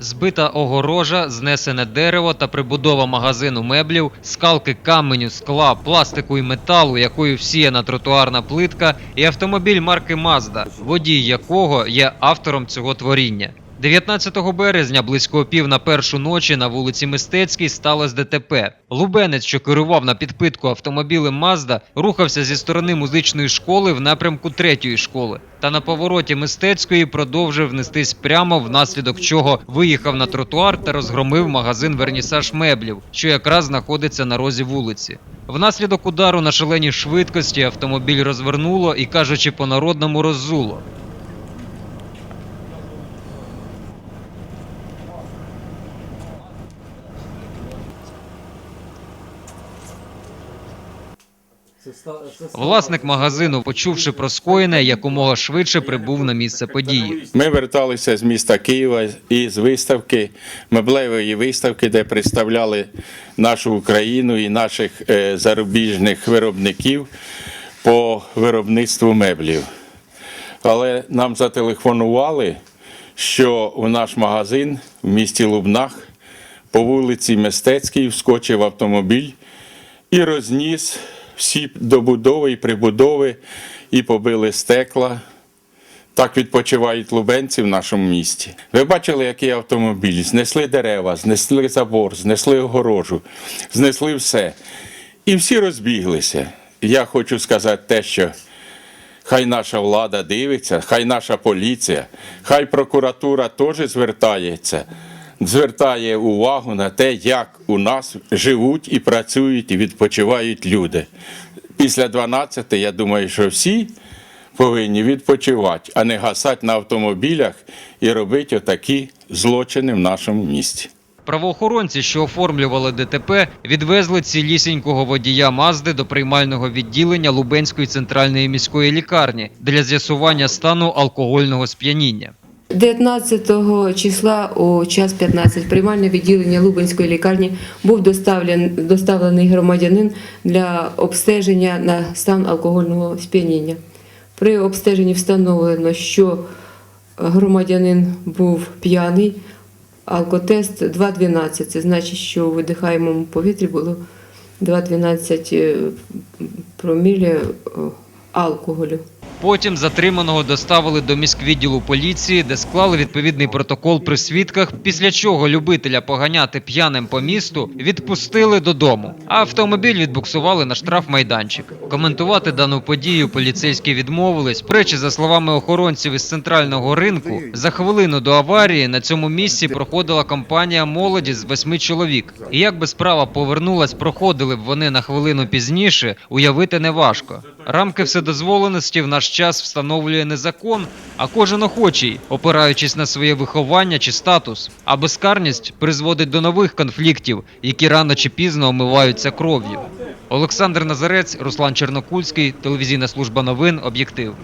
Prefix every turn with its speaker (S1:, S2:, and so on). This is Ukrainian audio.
S1: Збита огорожа, знесене дерево та прибудова магазину меблів, скалки каменю, скла, пластику і металу, якою всіяна тротуарна плитка, і автомобіль марки Mazda, водій якого є автором цього творіння. 19 березня, близько пів на першу ночі на вулиці Мистецькій сталося ДТП. Лубенець, що керував на підпитку автомобілем Mazda, рухався зі сторони музичної школи в напрямку третьої школи. Та на повороті мистецької продовжив нестись прямо, внаслідок чого виїхав на тротуар та розгромив магазин Вернісаж меблів, що якраз знаходиться на розі вулиці. Внаслідок удару на шаленій швидкості автомобіль розвернуло і, кажучи по-народному, роззуло. Власник магазину, почувши про скоєне, якомога швидше прибув на місце події.
S2: Ми верталися з міста Києва із виставки, меблевої виставки, де представляли нашу Україну і наших е, зарубіжних виробників по виробництву меблів. Але нам зателефонували, що у наш магазин в місті Лубнах по вулиці Мистецькій вскочив автомобіль і розніс всі добудови і прибудови, і побили стекла. Так відпочивають лубенці в нашому місті. Ви бачили, який автомобіль? Знесли дерева, знесли забор, знесли огорожу, знесли все. І всі розбіглися. Я хочу сказати те, що хай наша влада дивиться, хай наша поліція, хай прокуратура теж звертається, звертає увагу на те, як у нас живуть і працюють і відпочивають люди. Після 12 я думаю, що всі повинні відпочивати, а не гасати на автомобілях і робити отакі злочини в нашому місті.
S1: Правоохоронці, що оформлювали ДТП, відвезли цілісінького водія Мазди до приймального відділення Лубенської центральної міської лікарні для з'ясування стану алкогольного сп'яніння.
S3: 19 числа о час 15 приймальне відділення Лубенської лікарні був доставлен, доставлений громадянин для обстеження на стан алкогольного сп'яніння. При обстеженні встановлено, що громадянин був п'яний, алкотест 2,12. Це значить, що у видихаємому повітрі було 2,12 е, промілі е, алкоголю.
S1: Потім затриманого доставили до міськвідділу поліції, де склали відповідний протокол при свідках, після чого любителя поганяти п'яним по місту відпустили додому, а автомобіль відбуксували на штрафмайданчик. Коментувати дану подію поліцейські відмовились. Пречі, за словами охоронців із центрального ринку, за хвилину до аварії на цьому місці проходила компанія молоді з восьми чоловік. І як би справа повернулась, проходили б вони на хвилину пізніше, уявити неважко. Рамки вседозволеності в наш час встановлює не закон, а кожен охочий, опираючись на своє виховання чи статус. А безкарність призводить до нових конфліктів, які рано чи пізно омиваються кров'ю. Олександр Назарець, Руслан Чернокульський, телевізійна служба новин, об'єктив.